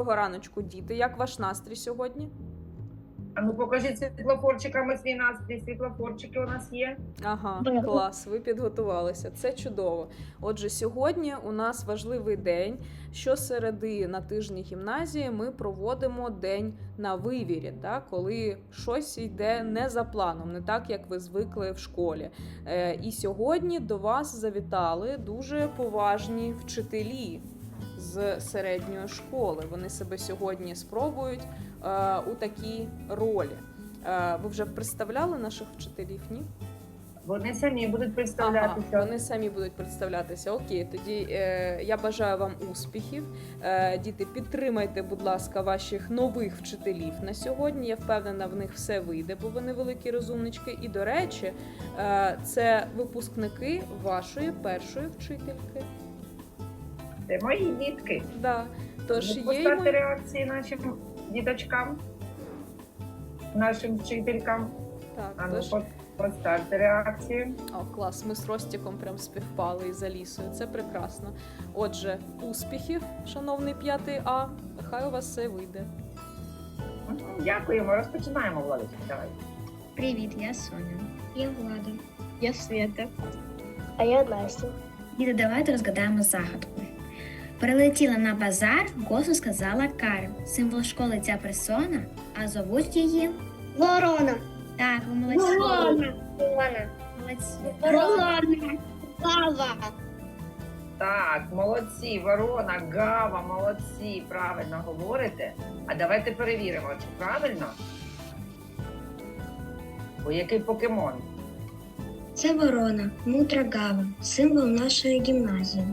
Доброго раночку, діти. Як ваш настрій сьогодні? А ну покажіть світлофорчиками свій настрій. Світлофорчики у нас є. Ага, клас, ви підготувалися. Це чудово. Отже, сьогодні у нас важливий день. Щосереди на тижні гімназії ми проводимо день на вивірі, да, коли щось йде не за планом, не так, як ви звикли в школі. Е, і сьогодні до вас завітали дуже поважні вчителі з середньої школи. Вони себе сьогодні спробують е, у такій ролі. Е, ви вже представляли наших вчителів? Ні? Вони самі будуть Ага, представлятися. вони самі будуть представлятися. Окей, тоді е, я бажаю вам успіхів. Е, діти, підтримайте, будь ласка, ваших нових вчителів на сьогодні. Я впевнена, в них все вийде, бо вони великі розумнички. І до речі, е, це випускники вашої першої вчительки. Це мої дітки. Да. Тож Ну, є й Поставте реакції нашим діточкам, нашим вчителькам. так, А ну, тож... по- поставте реакції. О, клас, ми з Ростіком прям співпали із Алісою. Це прекрасно. Отже, успіхів, шановний 5 А. Хай у вас все вийде. Дякуємо. Розпочинаємо, Владочка. Давай. Привіт, я Соня. Я Влада. Я Свята. А я Настя. Діти, давайте розгадаємо загадку. Прилетіла на базар, голосно сказала Карен. Символ школи ця персона, а зовуть її. Ворона. Так, ви молодці. Ворона. Молодці. Ворона. Лава. Так, молодці, ворона, гава, молодці, правильно говорите. А давайте перевіримо, чи правильно. Бо який покемон? Це ворона, мудра гава, символ нашої гімназії.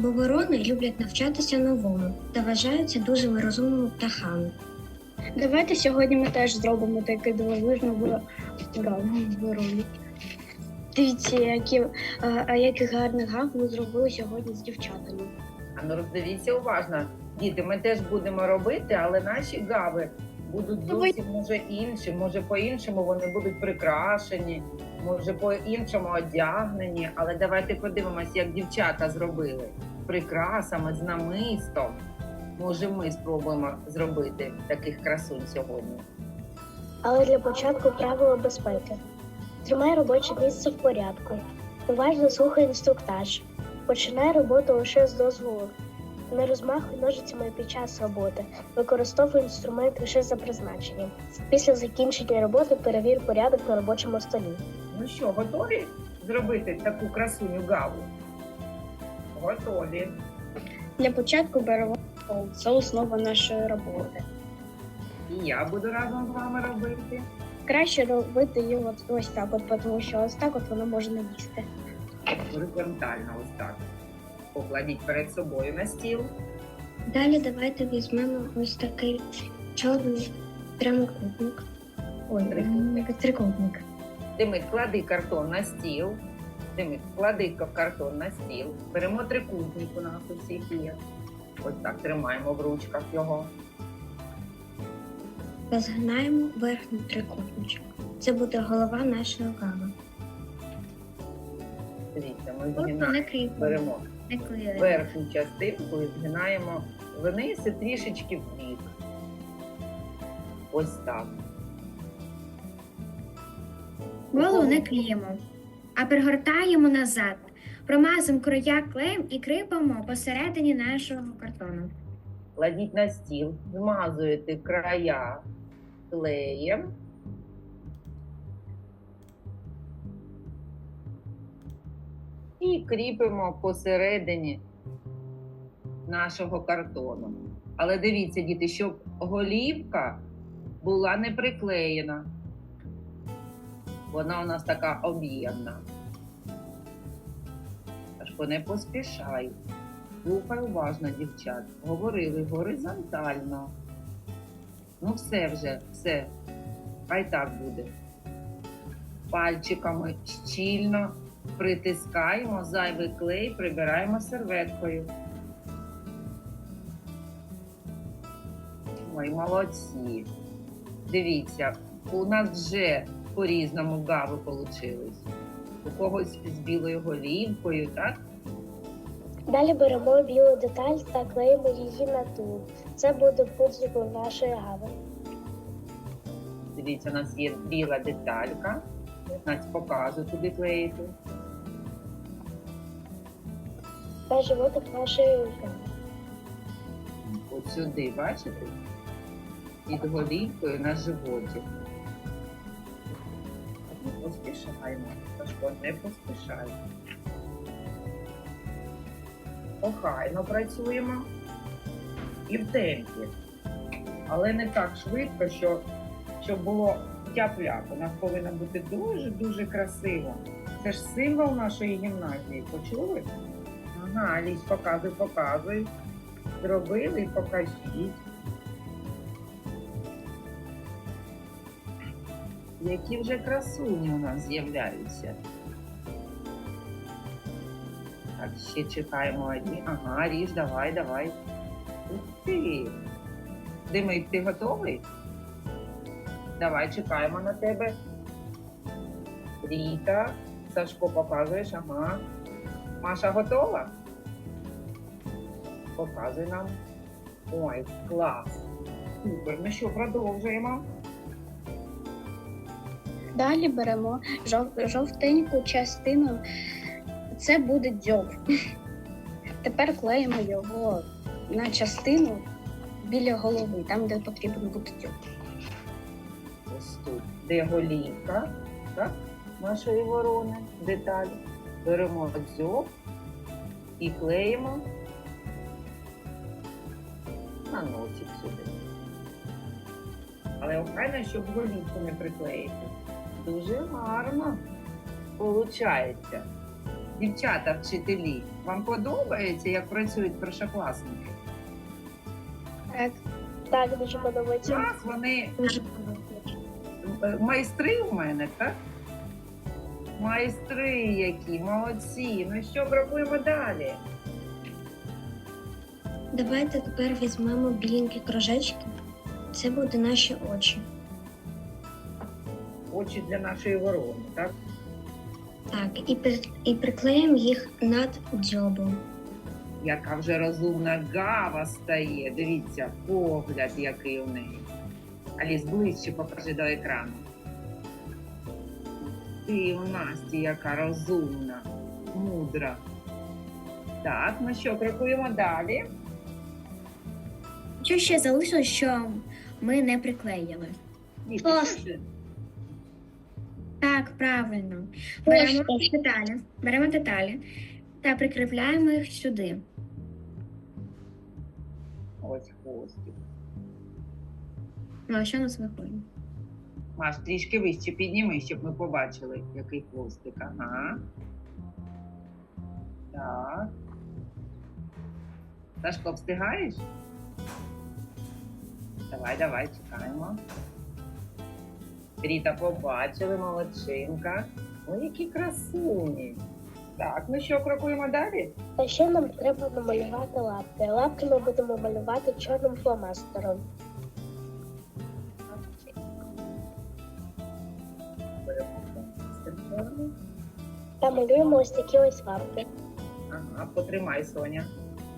Бо ворони люблять навчатися новому та вважаються дуже розумними птахами. Давайте сьогодні ми теж зробимо таке дивовижне ворону. Дивіться, які, а, а яких гарних гав ми зробили сьогодні з дівчатами. А ну роздивіться уважно. Діти, ми теж будемо робити, але наші гави будуть зовсім може інші. Може по-іншому вони будуть прикрашені, може по-іншому одягнені. Але давайте подивимось, як дівчата зробили прикрасами з намистом. Може, ми спробуємо зробити таких красунь сьогодні. Але для початку правила безпеки. Тримай робоче місце в порядку. Уважно слухай інструктаж. Починай роботу лише з дозволу. Не розмахуй ножицями під час роботи. Використовуй інструмент лише за призначенням. Після закінчення роботи перевір порядок на робочому столі. Ну що, готові зробити таку красуню гаву? Готові. Для початку беремо. Це основа нашої роботи. І я буду разом з вами робити. Краще робити її от ось так, от, тому що ось так от воно може не їсти. горизонтально ось так. Покладіть перед собою на стіл. Далі давайте візьмемо ось такий чорний прямокутник. Ой, Трикутник. трикутник. Демид, клади картон на стіл. Демид, клади ка- картон на стіл. Беремо трикутник у нас у всіх є. Ось так тримаємо в ручках його. та згинаємо верхній трикутничок. Це буде голова нашої гави. Дивіться, ми згинаємо, беремо верхню частинку і згинаємо вниз і трішечки вбік. Ось так. Голову не клеїмо, а пригортаємо назад. Промазуємо края клеєм і кріпимо посередині нашого картону. Кладіть на стіл, змазуєте края клеєм. І кріпимо посередині нашого картону. Але дивіться, діти, щоб голівка була не приклеєна. Вона у нас така об'ємна. Тож не поспішай. Слухай уважно, дівчат. Говорили горизонтально. Ну, все вже, все. Хай так буде. Пальчиками щільно притискаємо зайвий клей, прибираємо серветкою. Ой, молодці. Дивіться, у нас вже по-різному гави получились. У когось з білою голівкою, так? Далі беремо білу деталь та клеїмо її на тулуб. Це буде пудриком нашої гави. Дивіться, у нас є біла деталька. Значить, показую, куди клеїти. Та животик нашої гави. От сюди, бачите? Під голівкою на животі. Не поспішаємо. Сашко, не поспішаємо. Охайно працюємо і в темпі. Але не так швидко, що, щоб було тяп-ляп. У нас повинно бути дуже-дуже красиво. Це ж символ нашої гімназії. Почули? Ага, Алісь, показуй, показуй. Зробили покажіть. Які вже красуні у нас з'являються. Ще чекаємо одні. Ага, ріж, давай, давай. Ух ти. Димик, ти готовий? Давай, чекаємо на тебе. Ріта, Сашко, показуєш, ага. Маша готова? Показуй нам. Ой, клас. Супер. Ну що, продовжуємо. Далі беремо жов- жовтеньку частину. Це буде дзьоб. Тепер клеїмо його на частину біля голови, там, де потрібен буде дзьоб. Ось тут, де голівка, так, нашої ворони, деталь. Беремо дзьоб і клеїмо на носик сюди. Але охайно, щоб голівку не приклеїти. Дуже гарно получається. Дівчата, вчителі, вам подобається, як працюють першокласники? Так, Так, дуже подобається. Клас, вони подобається. Е, майстри у мене, так? Майстри які, молодці. Ну що пробуємо далі? Давайте тепер візьмемо біленькі кружечки. Це будуть наші очі. Очі для нашої ворони, так? Так, і, при- і приклеїмо їх над дзьобом. Яка вже розумна гава стає. Дивіться, погляд, який у неї. Аліс, ближче покажи до екрану. Ти у Насті, яка розумна, мудра. Так, ну що, крокуємо далі. Що ще залишилось, що ми не приклеїли? Ось. що це? Так, правильно. Беремо деталі, беремо деталі та прикріпляємо їх сюди. Ось хвостик. Ну, а що у нас виходить? Маш, трішки вище підніми, щоб ми побачили, який хвостик. Ага. Так. Сашко, встигаєш? Давай, давай, чекаємо. Ріта побачили, молодчинка. Ой, які красуні. Так, ну що, крокуємо далі? Та ще нам треба намалювати лапки. Лапки ми будемо малювати чорним фломастером. Та малюємо ось такі ось лапки. Ага, потримай, Соня.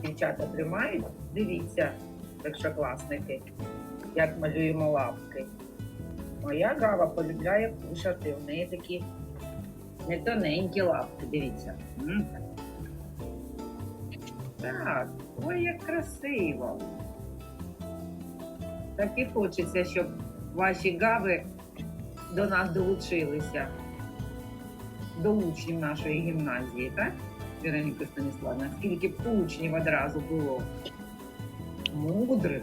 Дівчата тримають. Дивіться, першокласники, як малюємо лапки. Моя гава полюбляє кушати. У неї такі не тоненькі лапки, дивіться. Так, ой, як красиво. Так і хочеться, щоб ваші гави до нас долучилися, до учнів нашої гімназії, так? Вероніка Станіславна, скільки б учнів одразу було. Мудрих.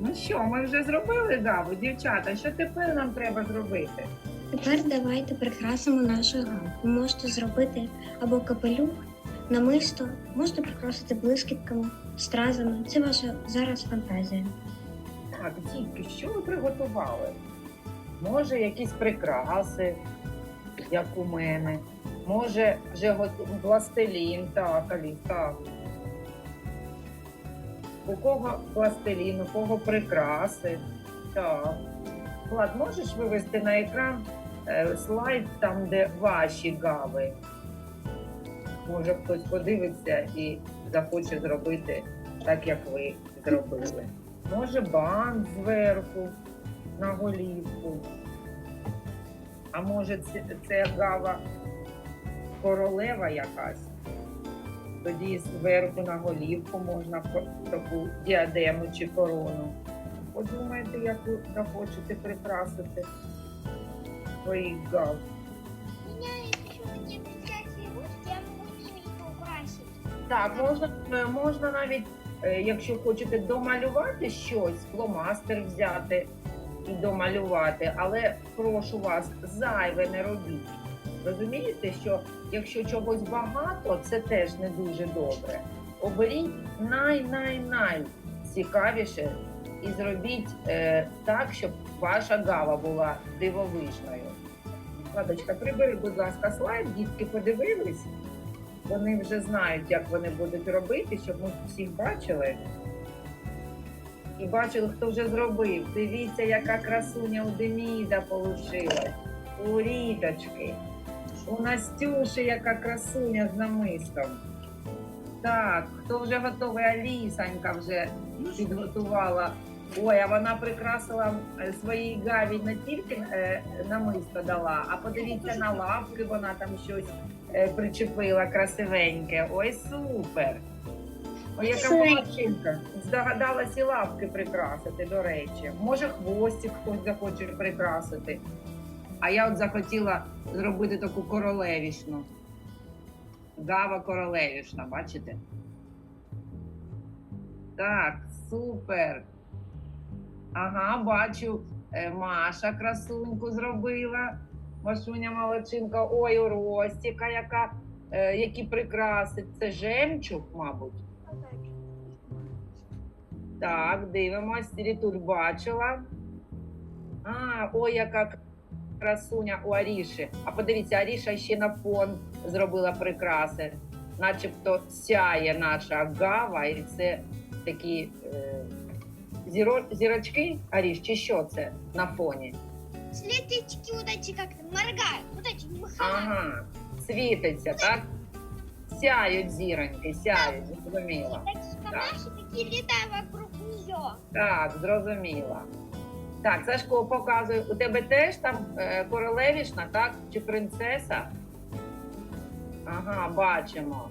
Ну що, ми вже зробили гаву, дівчата. Що тепер нам треба зробити? Тепер давайте прикрасимо нашу гаву. Ви можете зробити або капелюх, намисто, можете прикрасити блискітками, стразами. Це ваша зараз фантазія. Так, дітки, що ви приготували? Може, якісь прикраси, як у мене. Може, вже готу... пластилін, так, так. У кого пластилін, у кого прикраси. Так. Влад, можеш вивести на екран е, слайд там, де ваші гави? Може хтось подивиться і захоче зробити так, як ви зробили. Може бант зверху на голівку. А може це, це гава королева якась. Тоді зверху на голівку можна таку діадему чи корону. Подумайте, як ви захочете прикрасити своїх гав. Так, можна, е, можна навіть, е, якщо хочете домалювати щось, фломастер взяти і домалювати, але прошу вас, зайве не робіть. Розумієте, що якщо чогось багато, це теж не дуже добре. Оберіть най-най-най цікавіше і зробіть е, так, щоб ваша гава була дивовижною. Ладочка, прибери, будь ласка, слайд, дітки подивились. Вони вже знають, як вони будуть робити, щоб ми всіх бачили. І бачили, хто вже зробив. Дивіться, яка красуня у Деміда получилась. У Ріточки. У Настюші яка красуня з намистом. Так, хто вже готовий? Алісанька вже підготувала. Ой, а вона прикрасила е, своїй гаві не тільки е, намисто дала, а подивіться на лапки, вона там щось е, причепила красивеньке. Ой, супер! Ой, яка молодчинка. Здогадалась і лапки прикрасити, до речі. Може, хвостик хтось захоче прикрасити. А я от захотіла зробити таку королевішну. Гава королевішна, бачите? Так, супер. Ага, бачу, е, Маша красуньку зробила. Машуня молодчинка. Ой, у Ростіка, яка, е, які прикраси. Це жемчуг, мабуть. Так, дивимось. Рітуль бачила. А, ой, яка красуня у Аріші. А подивіться, Аріша ще на фон зробила прикраси. Начебто сяє наша гава, і це такі е, зіро, зірочки, Аріш, чи що це на фоні? Слетечки вот эти как моргают, вот эти. Ага, світиться, так? Сяють зіроньки, сяють, зрозуміло. Такие камаши, такие летают вокруг нее. Так, зрозуміла. Так, Сашко, показує, у тебе теж там е, королевішна, так? Чи принцеса? Ага, бачимо.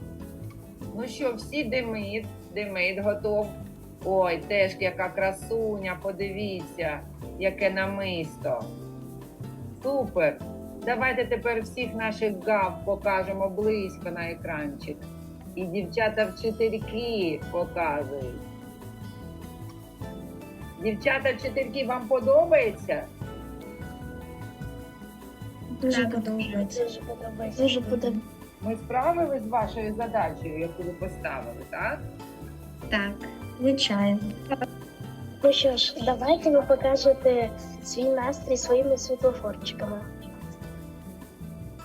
Ну що, всі димит, димит готов. Ой, теж яка красуня, подивіться, яке намисто. Супер. Давайте тепер всіх наших гав покажемо близько на екранчик. І дівчата-вчительки показують. Дівчата вчительки, вам подобається? Дуже Так. подобається. Дуже подобається. Дуже подобається. Ми справились з вашою задачею, яку ви поставили, так? Так, звичайно. Ну що ж, давайте ви покажете свій настрій своїми світлофорчиками.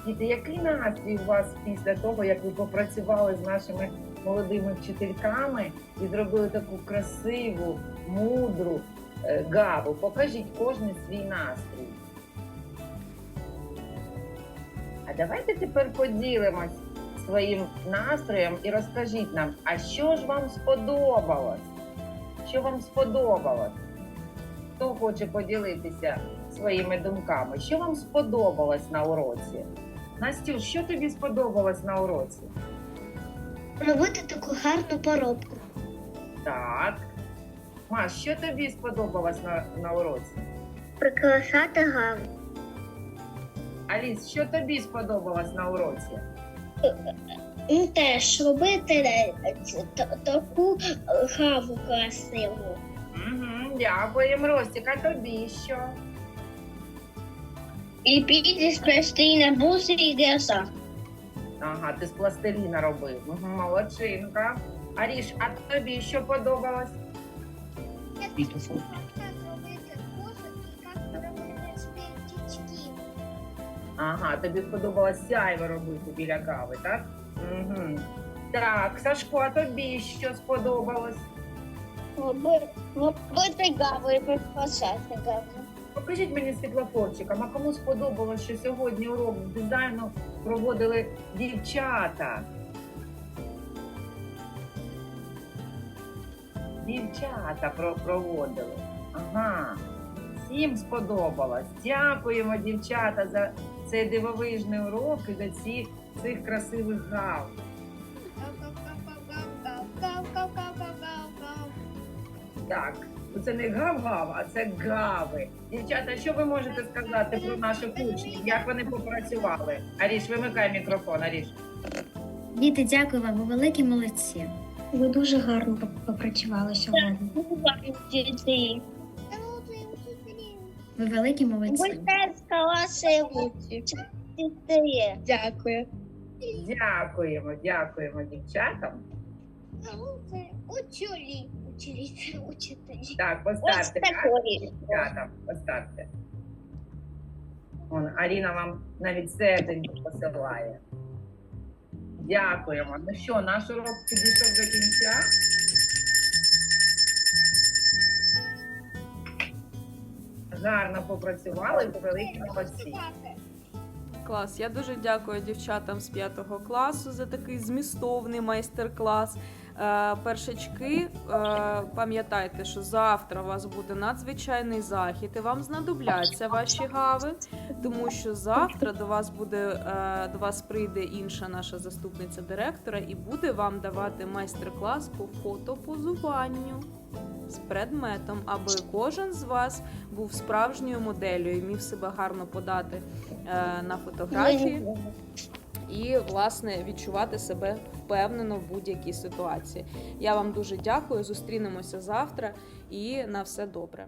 Діти, який настрій у вас після того, як ви попрацювали з нашими молодими вчительками і зробили таку красиву, мудру е, гаву? Покажіть кожен свій настрій. А давайте тепер поділимось своїм настроєм і розкажіть нам, а що ж вам сподобалось? Що вам сподобалось? Хто хоче поділитися своїми думками? Що вам сподобалось на уроці? Настюш, що тобі сподобалось на уроці? Робити таку гарну поробку. Так. Маш, що тобі сподобалось на, на уроці? Прикрашати гаву. Аліс, що тобі сподобалось на уроці? Ну теж робити таку гаву красиву. Угу, дякуємо, Ростік, а тобі що? Ліпити з пластиліна буси і геса. Ага, ти з пластиліна робив. Угу, молодчинка. Аріш, а тобі що подобалось? Як робити буси і як робити спички. Ага, тобі сподобалось сяйво робити біля кави, так? Угу. Так, Сашко, а тобі що сподобалось? Робити гаву і прикрашати. Покажіть мені світлофорчиком, а кому сподобалось, що сьогодні урок з дизайну проводили дівчата. Дівчата проводили. Ага. Всім сподобалось. Дякуємо, дівчата, за цей дивовижний урок і за ці, цих красивих гав. Так це не гав-гав, а це гави. Дівчата, що ви можете сказати про наших учнів? Як вони попрацювали? Аріш, вимикай мікрофон, Аріш. Діти, дякую вам, ви великі молодці. Ви дуже гарно попрацювали сьогодні. Ви великі молодці. Дякую. Дякуємо, дякуємо дівчатам. Учителі. Учителі. Учителі. Так, поставте дівчатам, поставте. Вон, Аріна вам навіть серденько посилає. Дякуємо. Ну що, наш урок підійшов до кінця. Гарно попрацювали, великі молодці. Клас. Я дуже дякую дівчатам з 5 класу за такий змістовний майстер-клас. Е, першачки, е, пам'ятайте, що завтра у вас буде надзвичайний захід, і вам знадобляться ваші гави, тому що завтра до вас буде е, до вас прийде інша наша заступниця директора і буде вам давати майстер-клас по фотопозуванню з предметом, аби кожен з вас був справжньою моделлю і міг себе гарно подати на фотографії і власне відчувати себе впевнено в будь-якій ситуації. Я вам дуже дякую. Зустрінемося завтра і на все добре.